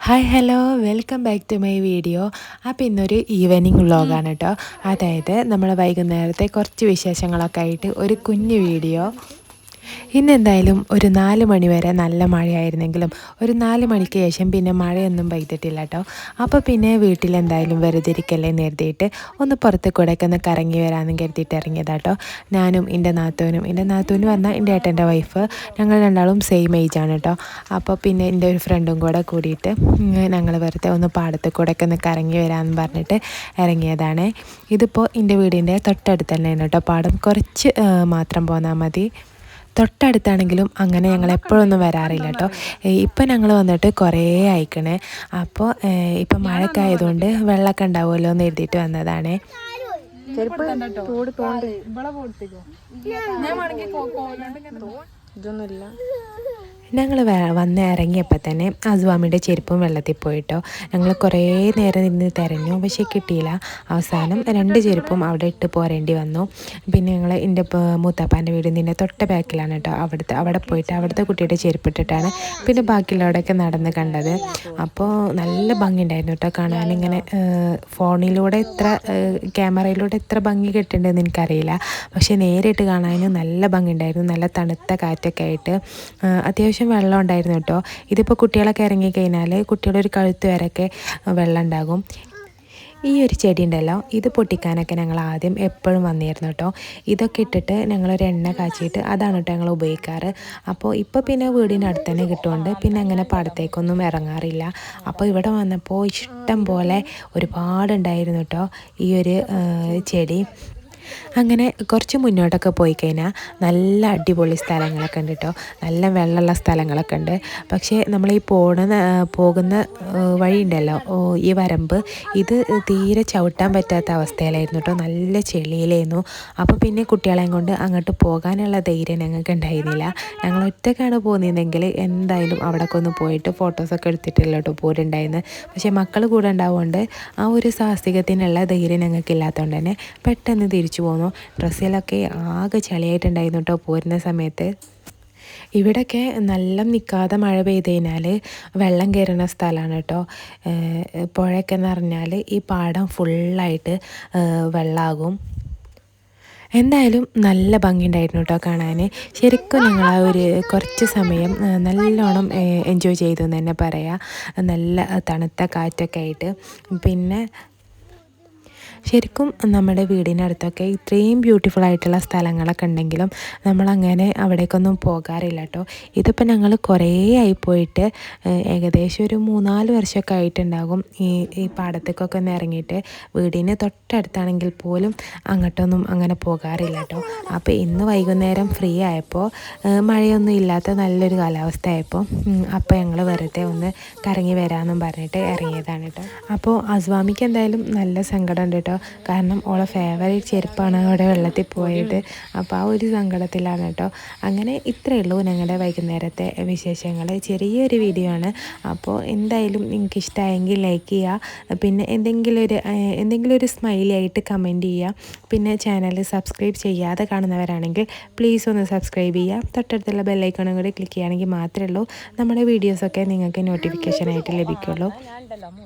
Hi hello welcome back to my video അപ്പോൾ ഇന്നൊരു evening വ്ളോഗാണ് കേട്ടോ അതായത് നമ്മൾ വൈകുന്നേരത്തെ കുറച്ച് വിശേഷങ്ങളൊക്കെ ആയിട്ട് ഒരു കുഞ്ഞു വീഡിയോ ഇന്നെന്തായാലും ഒരു നാല് മണി വരെ നല്ല മഴയായിരുന്നെങ്കിലും ഒരു നാല് മണിക്ക് ശേഷം പിന്നെ മഴയൊന്നും പെയ്തിട്ടില്ല കേട്ടോ അപ്പോൾ പിന്നെ വീട്ടിലെന്തായാലും വെറുതെ ഇരിക്കല്ലേ നേരത്തിയിട്ട് ഒന്ന് പുറത്ത് കൂടെയൊക്കെ ഒന്ന് കറങ്ങി വരാമെന്ന് കരുതിയിട്ട് ഇറങ്ങിയതാട്ടോ ഞാനും എന്റെ നാത്തൂനും എന്റെ നാത്തൂന് പറഞ്ഞാൽ എന്റെ ഏട്ടന്റെ വൈഫ് ഞങ്ങൾ രണ്ടാളും സെയിം ഏജ് ആണ് കേട്ടോ അപ്പോൾ പിന്നെ എന്റെ ഒരു ഫ്രണ്ടും കൂടെ കൂടിയിട്ട് ഞങ്ങൾ വെറുതെ ഒന്ന് പാടത്ത് കൂടെയൊക്കെ ഒന്ന് കറങ്ങി വരാമെന്ന് പറഞ്ഞിട്ട് ഇറങ്ങിയതാണ്. ഇതിപ്പോൾ എന്റെ വീടിന്റെ തൊട്ടടുത്ത് തന്നെയാണ് കേട്ടോ പാടം കുറച്ച് മാത്രം പോന്നാൽ മതി. തൊട്ടടുത്താണെങ്കിലും അങ്ങനെ ഞങ്ങൾ എപ്പോഴൊന്നും വരാറില്ല കേട്ടോ. ഇപ്പം ഞങ്ങൾ വന്നിട്ട് കുറേ അയക്കണേ അപ്പോൾ ഇപ്പം മഴയൊക്കെ ആയതുകൊണ്ട് വെള്ളമൊക്കെ ഉണ്ടാവുമല്ലോ എന്ന് എഴുതിയിട്ട് വന്നതാണ്. ഇതൊന്നുമില്ല. ഞങ്ങൾ വന്ന് ഇറങ്ങിയപ്പോൾ തന്നെ അസ്വാമിയുടെ ചെരുപ്പും വെള്ളത്തിൽ പോയിട്ടോ. ഞങ്ങൾ കുറേ നേരം നിന്ന് തിരഞ്ഞു. പക്ഷേ കിട്ടിയില്ല. അവസാനം രണ്ട് ചെരുപ്പും അവിടെ ഇട്ട് പോരേണ്ടി വന്നു. പിന്നെ ഞങ്ങൾ എന്റെ മൂത്താപ്പാന്റെ വീട് നിന്നെ തൊട്ട ബാക്കിലാണ് കേട്ടോ അവിടുത്തെ അവിടെ പോയിട്ട് അവിടുത്തെ കുട്ടിയുടെ ചെരുപ്പ് ഇട്ടിട്ടാണ് പിന്നെ ബാക്കിയുള്ളവിടെയൊക്കെ നടന്ന് കണ്ടത്. അപ്പോൾ നല്ല ഭംഗി ഉണ്ടായിരുന്നു കേട്ടോ കാണാനിങ്ങനെ ഫോണിലൂടെ എത്ര ക്യാമറയിലൂടെ എത്ര ഭംഗി കിട്ടുന്നുണ്ടെന്ന് എനിക്കറിയില്ല. പക്ഷേ നേരിട്ട് കാണാനും നല്ല ഭംഗി ഉണ്ടായിരുന്നു നല്ല തണുത്ത കാറ്റൊക്കെ ആയിട്ട്. അത്യാവശ്യം അത്യാവശ്യം വെള്ളം ഉണ്ടായിരുന്നു കേട്ടോ. ഇതിപ്പോൾ കുട്ടികളൊക്കെ ഇറങ്ങിക്കഴിഞ്ഞാൽ കുട്ടികളുടെ ഒരു കഴുത്ത് വരെയൊക്കെ വെള്ളം ഉണ്ടാകും. ഈ ഒരു ചെടി ഉണ്ടല്ലോ ഇത് പൊട്ടിക്കാനൊക്കെ ഞങ്ങൾ ആദ്യം എപ്പോഴും വന്നിരുന്നു കേട്ടോ. ഇതൊക്കെ ഇട്ടിട്ട് ഞങ്ങളൊരു എണ്ണ കാച്ചിയിട്ട് അതാണ് കേട്ടോ ഞങ്ങൾ ഉപയോഗിക്കാറ്. അപ്പോൾ ഇപ്പോൾ പിന്നെ വീടിന്റെ അടുത്ത് തന്നെ കിട്ടുകൊണ്ട് പിന്നെ അങ്ങനെ പാടത്തേക്കൊന്നും ഇറങ്ങാറില്ല. അപ്പോൾ ഇവിടെ വന്നപ്പോൾ ഇഷ്ടം പോലെ ഒരുപാടുണ്ടായിരുന്നു കേട്ടോ ഈ ഒരു ചെടി. അങ്ങനെ കുറച്ച് മുന്നോട്ടൊക്കെ പോയി കഴിഞ്ഞാൽ നല്ല അടിപൊളി സ്ഥലങ്ങളൊക്കെ ഉണ്ട് കേട്ടോ നല്ല വെള്ളമുള്ള സ്ഥലങ്ങളൊക്കെ ഉണ്ട്. പക്ഷേ നമ്മൾ ഈ പോണ പോകുന്ന വഴി ഉണ്ടല്ലോ ഈ വരമ്പ് ഇത് തീരെ ചവിട്ടാൻ പറ്റാത്ത അവസ്ഥയിലായിരുന്നു കേട്ടോ നല്ല ചെളിയിലായിരുന്നു. അപ്പോൾ പിന്നെ കുട്ടികളെയും കൊണ്ട് അങ്ങോട്ട് പോകാനുള്ള ധൈര്യം ഞങ്ങൾക്ക് ഉണ്ടായിരുന്നില്ല. ഞങ്ങൾ ഒറ്റക്കാണ് പോകുന്നതെങ്കിൽ എന്തായാലും അവിടെയൊക്കെ ഒന്ന് പോയിട്ട് ഫോട്ടോസൊക്കെ എടുത്തിട്ടില്ല കേട്ടോ പോരുണ്ടായിരുന്നു. പക്ഷേ മക്കൾ കൂടെ ഉണ്ടാവുകൊണ്ട് ആ ഒരു സാഹസികത്തിനുള്ള ധൈര്യം ഞങ്ങൾക്ക് ഇല്ലാത്തതുകൊണ്ട് തന്നെ പെട്ടെന്ന് തിരിച്ചു പോന്നു. ഡ്രസ്സിലൊക്കെ ആകെ ചളിയായിട്ടുണ്ടായിരുന്നു കേട്ടോ പോരുന്ന സമയത്ത്. ഇവിടെയൊക്കെ നല്ല നിൽക്കാതെ മഴ പെയ്ത് കഴിഞ്ഞാൽ വെള്ളം കയറുന്ന സ്ഥലമാണ് കേട്ടോ പുഴയൊക്കെ എന്ന് പറഞ്ഞാൽ ഈ പാടം ഫുള്ളായിട്ട് വെള്ളമാകും എന്തായാലും നല്ല ഭംഗിയുണ്ടായിരുന്നു കേട്ടോ കാണാൻ ശരിക്കും ഞങ്ങൾ ആ ഒരു കുറച്ച് സമയം നല്ലോണം എൻജോയ് ചെയ്തു എന്ന് തന്നെ പറയാം. നല്ല തണുത്ത കാറ്റൊക്കെ ആയിട്ട്. പിന്നെ ശരിക്കും നമ്മുടെ വീടിനടുത്തൊക്കെ ഇത്രയും ബ്യൂട്ടിഫുൾ ആയിട്ടുള്ള സ്ഥലങ്ങളൊക്കെ ഉണ്ടെങ്കിലും നമ്മളങ്ങനെ അവിടേക്കൊന്നും പോകാറില്ല കേട്ടോ ഇതിപ്പോൾ ഞങ്ങൾ കുറേ ആയി പോയിട്ട് ഏകദേശം ഒരു മൂന്നാൽ വർഷമൊക്കെ ആയിട്ടുണ്ടാകും ഈ ഈ പാടത്തേക്കൊക്കെ ഒന്ന് ഇറങ്ങിയിട്ട്. വീടിന് തൊട്ടടുത്താണെങ്കിൽ പോലും അങ്ങോട്ടൊന്നും അങ്ങനെ പോകാറില്ല കേട്ടോ അപ്പോൾ ഇന്ന് വൈകുന്നേരം ഫ്രീ ആയപ്പോൾ മഴയൊന്നും ഇല്ലാത്ത നല്ലൊരു കാലാവസ്ഥ ആയപ്പോൾ അപ്പോൾ ഞങ്ങൾ വെറുതെ ഒന്ന് കറങ്ങി വരാമെന്നും പറഞ്ഞിട്ട് ഇറങ്ങിയതാണ് കേട്ടോ അപ്പോൾ അസ്വാമിക്ക് എന്തായാലും നല്ല സങ്കടം ഉണ്ട് കേട്ടോ. കാരണം ഓളെ ഫേവറേറ്റ് ചെരുപ്പാണ് അവിടെ വെള്ളത്തിൽ പോയത്. അപ്പോൾ ആ ഒരു സങ്കടത്തിലാണ് കേട്ടോ. അങ്ങനെ ഇത്രയേ ഉള്ളൂ ഞങ്ങളുടെ വൈകുന്നേരത്തെ വിശേഷങ്ങൾ. ചെറിയൊരു വീഡിയോ ആണ്. അപ്പോൾ എന്തായാലും നിങ്ങൾക്ക് ഇഷ്ടമായെങ്കിൽ ലൈക്ക് ചെയ്യുക പിന്നെ എന്തെങ്കിലും ഒരു എന്തെങ്കിലും ഒരു സ്മൈലി ആയിട്ട് കമന്റ് ചെയ്യുക പിന്നെ ചാനൽ സബ്സ്ക്രൈബ് ചെയ്യാതെ കാണുന്നവരാണെങ്കിൽ പ്ലീസ് ഒന്ന് സബ്സ്ക്രൈബ് ചെയ്യുക തൊട്ടടുത്തുള്ള ബെല്ലൈക്കണും കൂടി ക്ലിക്ക് ചെയ്യുകയാണെങ്കിൽ മാത്രമേ ഉള്ളൂ. നമ്മുടെ വീഡിയോസൊക്കെ നിങ്ങൾക്ക് നോട്ടിഫിക്കേഷനായിട്ട് ലഭിക്കുള്ളൂ.